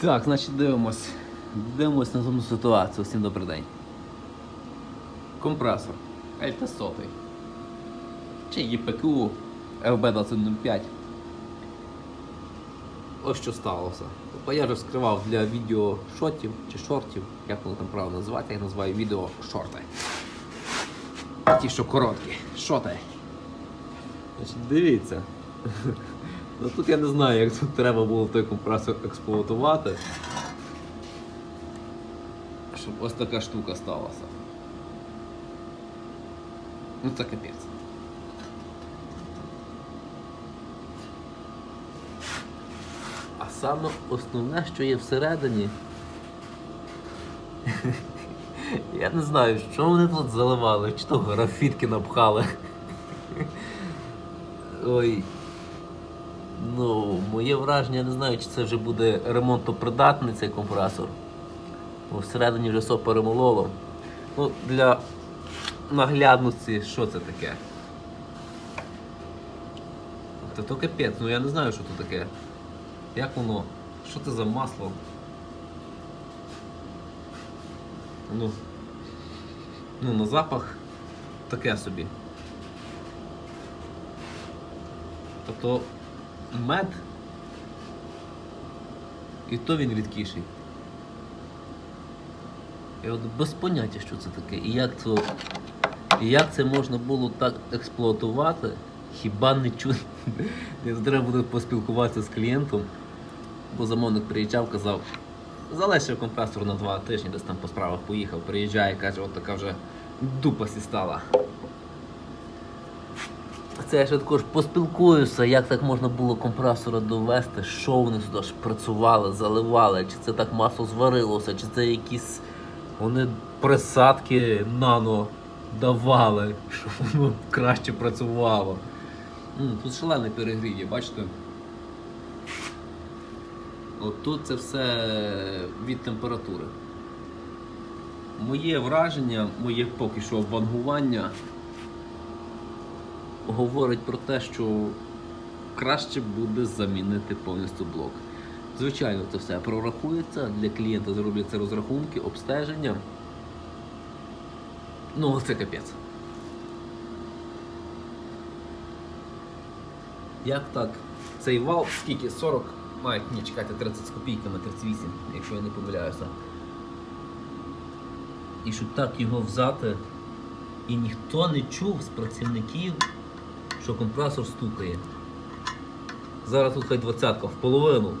Так, значить дивимось. Дивимось на тому ситуацію. Всім добрий день. Компресор LT100. Чи ЄПКУ LB2105. Ось що сталося. Тобто я вже скривав для відео шотів чи шортів, як воно там правильно називати, я називаю відео шорти. Ті, що короткі, шоти. Значить, дивіться. Ну тут я не знаю, як тут треба було той компресор експлуатувати. Щоб ось така штука сталася. Ну це капець. А саме основне, що є всередині. Я не знаю, що вони тут заливали, чи то графітки напхали. Ой. Ну, моє враження, я не знаю, чи це вже буде ремонтопридатний цей компресор. Бо всередині вже все перемололо. Ну, для наглядності, що це таке? Та то капець, ну я не знаю, що це таке. Як воно? Що це за масло? Ну, ну на запах таке собі. Тобто мед і то він рідкіший. Я от без поняття, що це таке. І як це, і як це можна було так експлуатувати, хіба не. Не треба буде поспілкуватися з клієнтом, бо замовник приїжджав, казав, залишив компресор на два тижні, десь там по справах поїхав, приїжджає, каже, от така вже дупа сі стала. Це я ще також поспілкуюся, як так можна було компресора довести, що вони сюди ж працювали, заливали, чи це так масло зварилося, чи це якісь вони присадки нано давали, щоб воно краще працювало. Тут шалений перегрів є, бачите? От тут це все від температури. Моє враження, моє поки що вангування говорить про те, що краще буде замінити повністю блок. Звичайно, це все прорахується, для клієнта зробляться розрахунки, обстеження. Ну, це капець. Як так? Цей вал скільки? 40, має, ні, чекайте, 30 з копійками, 38, якщо я не помиляюся. І щоб так його взяти, і ніхто не чув з працівників, що компресор стукає. Зараз тут хай двадцятка, в половину.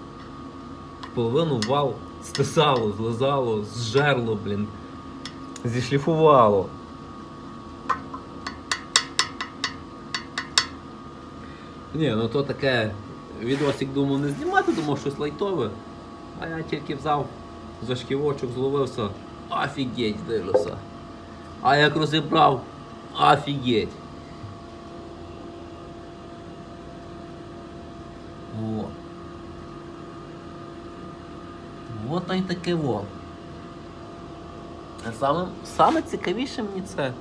В половину вал стисало, злизало, зжерло, блін. Зішліфувало. Ні, ну то таке відосик думав не знімати, думав щось лайтове. А я тільки взяв за шківочок, зловився. Офігеть, дивлюся. А як розібрав, офігеть. Во. Вот та й таке во. Саме, саме цікавіше мені це.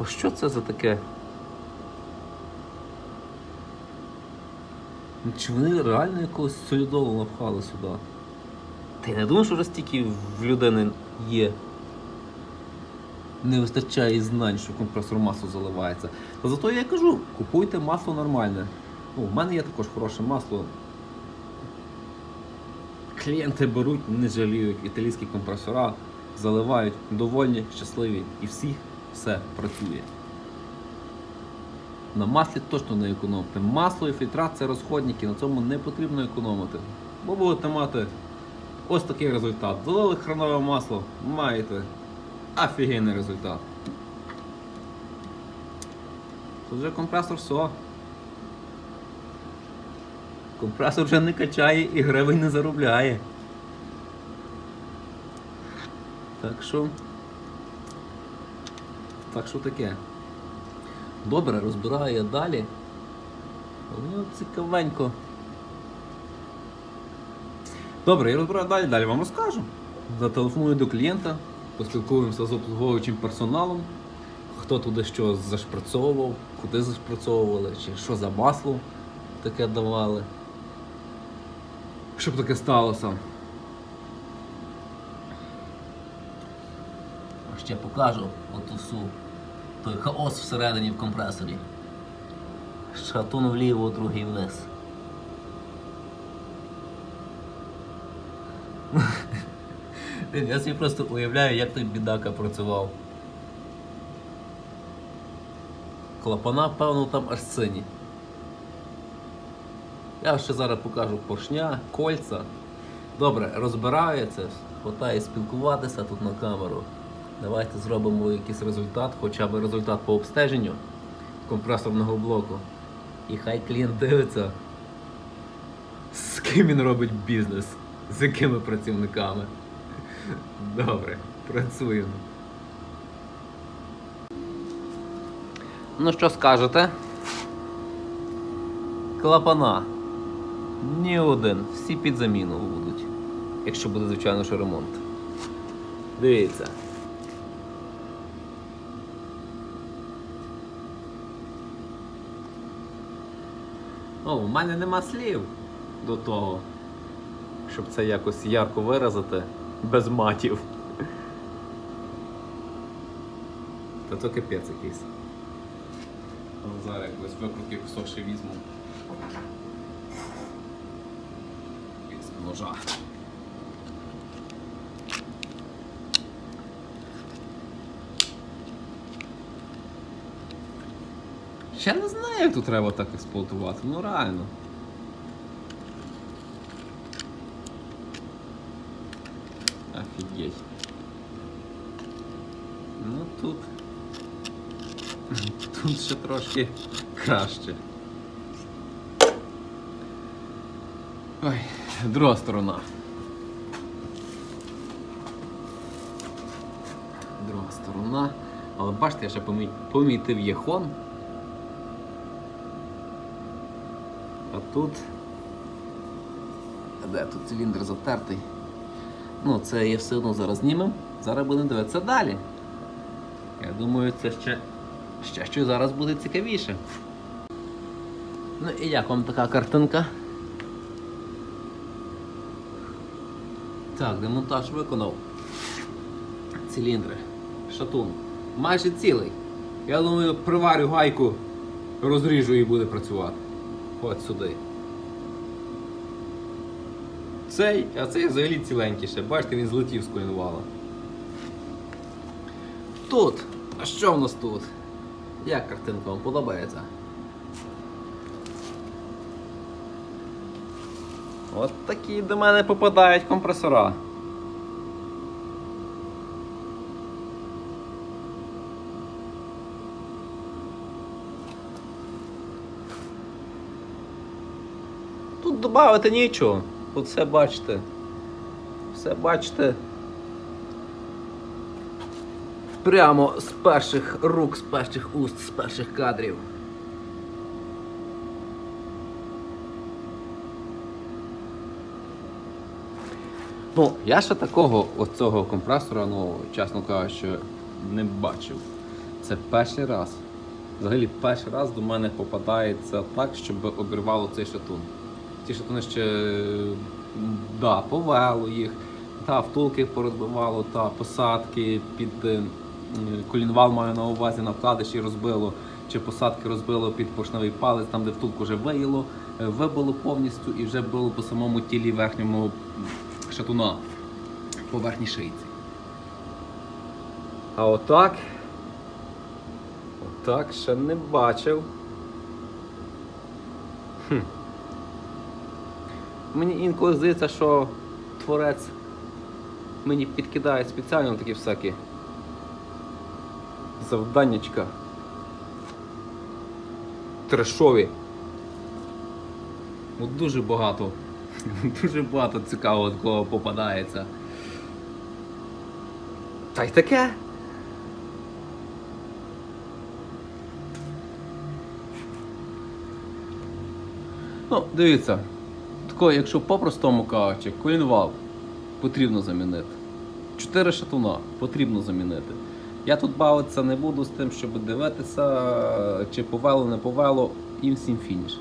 О, що це за таке? Чи вони реально якогось солідолу напхали сюди? Я не думаю, що вже стільки в людини є. Не вистачає знань, що компресор масло заливається. Та зато я кажу, купуйте масло нормальне. В мене є також хороше масло. Клієнти беруть, не жаліють, італійські компресора заливають, довольні, щасливі і всіх все працює. На маслі точно не економте. Масло і фільтрат це розходники, на цьому не потрібно економити. Бо будете мати ось такий результат. Залили хренове масло, маєте офігенний результат. Тут вже компресор все. Компресор вже не качає і гривень не заробляє. Так що. Так що таке. Добре, розбираю я далі. Ну, цікавенько. Добре, я розбираю далі, далі вам розкажу. Зателефоную до клієнта, поспілкуємося з обслуговуючим персоналом, хто туди що зашпрацьовував, куди зашпрацьовували, чи що за масло таке давали. Щоб таке сталося. Ще покажу оту всю той хаос всередині в компресорі. Шатун вліво, другий вниз. Я собі просто уявляю, як той бідака працював. Клапана, певно, там аж сині. Я ще зараз покажу поршня, кольця. Добре, розбираю це, хватає спілкуватися тут на камеру. Давайте зробимо якийсь результат, хоча б результат по обстеженню компресорного блоку. І хай клієнт дивиться, з ким він робить бізнес, з якими працівниками. Добре, працюємо. Ну що скажете? Клапана. Ні один. Всі під заміну будуть. Якщо буде, звичайно, що ремонт. Дивіться. О, у мене нема слів до того, щоб це якось ярко виразити без матів. Та то капець якийсь. Зараз якось викрутки кусок ще візьму. Ножа. Ще не знаю, як тут треба так експлуатувати, ну реально. Офігеть. Ну тут. Тут ще трошки краще. Ой, друга сторона. Друга сторона. Але бачите, я ще помі- помітив єхон. А тут. Де тут циліндр затертий? Ну, це я все одно зараз знімемо. Зараз будемо дивитися далі. Я думаю, це ще, ще щось зараз буде цікавіше. Ну і як вам така картинка? Так, демонтаж виконав. Циліндри. Шатун. Майже цілий. Я думаю, приварю гайку, розріжу і буде працювати. От сюди. Цей, а цей взагалі ціленький. Бачите, він злетів з коінвала. Тут. А що в нас тут? Як картинка вам подобається? От такі до мене попадають компресора. Тут додати нічого. Тут все бачите. Все бачите. Прямо з перших рук, з перших уст, з перших кадрів. Ну, я ще такого оцього компресора, ну, чесно кажучи, не бачив. Це перший раз. Взагалі перший раз до мене попадається так, щоб обірвало цей шатун. Ті шатуни ще да, повело їх, та втулки порозбивало, та посадки під е, колінвал маю на увазі на вкладиші розбило, чи посадки розбило під поршневий палець, там де втулку вже виїло, е, вибило повністю і вже було по самому тілі верхньому шатуна по верхній шийці. А отак. Отак ще не бачив. Хм. Мені інколи здається, що творець мені підкидає спеціально такі всякі завданнячка. Трешові. От дуже багато. Дуже багато цікавого такого попадається. Та й таке. Ну, дивіться, тако, якщо по-простому кажучи, колінвал потрібно замінити. Чотири шатуна потрібно замінити. Я тут бавитися не буду з тим, щоб дивитися, чи повело, не повело, і всім фініш.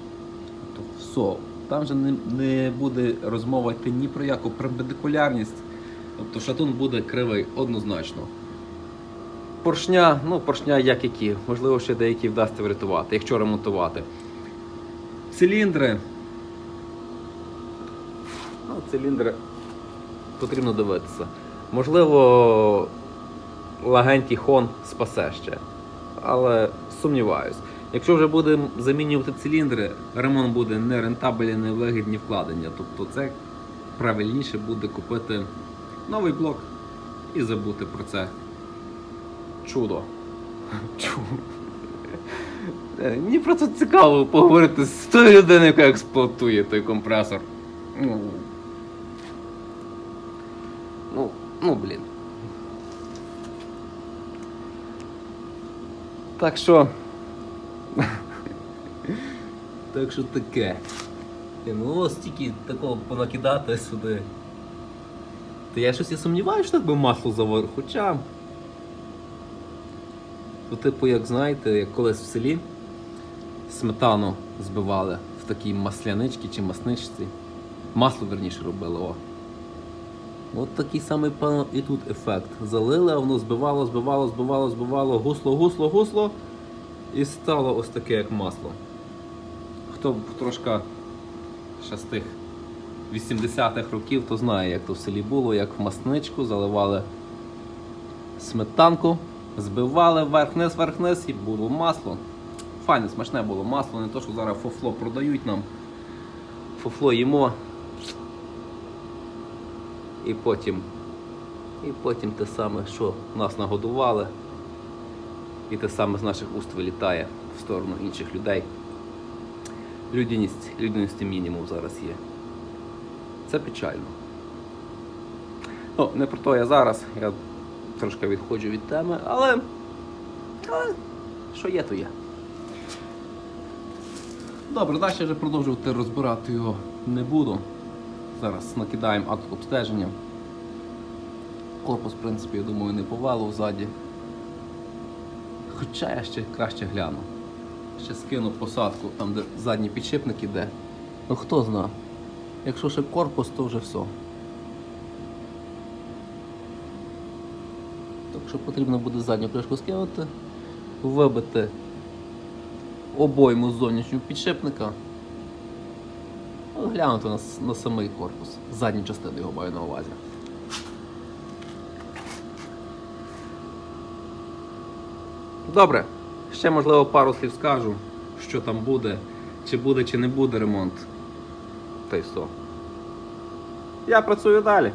Тобто все, Там же не, не буде розмова йти ні про яку перпендикулярність. Тобто шатун буде кривий однозначно. Поршня, ну поршня як які, можливо, ще деякі вдасться врятувати, якщо ремонтувати. Циліндри. Ну, циліндри потрібно дивитися. Можливо, лагенті хон спасе ще. Але сумніваюсь. Якщо вже будемо замінювати циліндри, ремонт буде не рентабельний, не вигідні вкладення. Тобто це правильніше буде купити новий блок і забути про це. Чудо. Чудо. Е, Мені просто цікаво поговорити з тою людиною, яка експлуатує той компресор. Ну, ну, ну блін. Так що. Так що таке. Ну ось стільки такого понакидати сюди. Та я щось і сумніваюся, що так би масло завар. Хоча. Ну, типу, як знаєте, як колись в селі сметану збивали в такій масляничці чи масничці. Масло верніше робили, о. От такий самий певно і тут ефект. Залили, а воно збивало, збивало, збивало, збивало, гусло, гусло, гусло. І стало ось таке, як масло. Хто трошки ще з тих 80-х років, то знає, як то в селі було, як в масничку заливали сметанку, збивали вверх-вниз, вверх-вниз і було масло. Файне, смачне було масло, не то, що зараз фофло продають нам. Фофло їмо. І потім, І потім те саме, що нас нагодували, і те саме з наших уст вилітає в сторону інших людей. Людяність, людяності мінімум зараз є. Це печально. Ну, не про то я зараз, я трошки відходжу від теми, але, але що є, то є. Добре, далі вже продовжувати розбирати його не буду. Зараз накидаємо акт обстеження. Корпус, в принципі, я думаю, не повалив ззаді. Хоча я ще краще гляну. Ще скину посадку, там де задній підшипник іде. Ну хто зна. Якщо ще корпус, то вже все. Так що потрібно буде задню кришку скинути, вибити обойму з зовнішнього підшипника. Ну, Глянути на, на самий корпус. Задню частину його маю на увазі. Добре, ще можливо пару слів скажу, що там буде, чи буде, чи не буде ремонт. Та й все. Я працюю далі.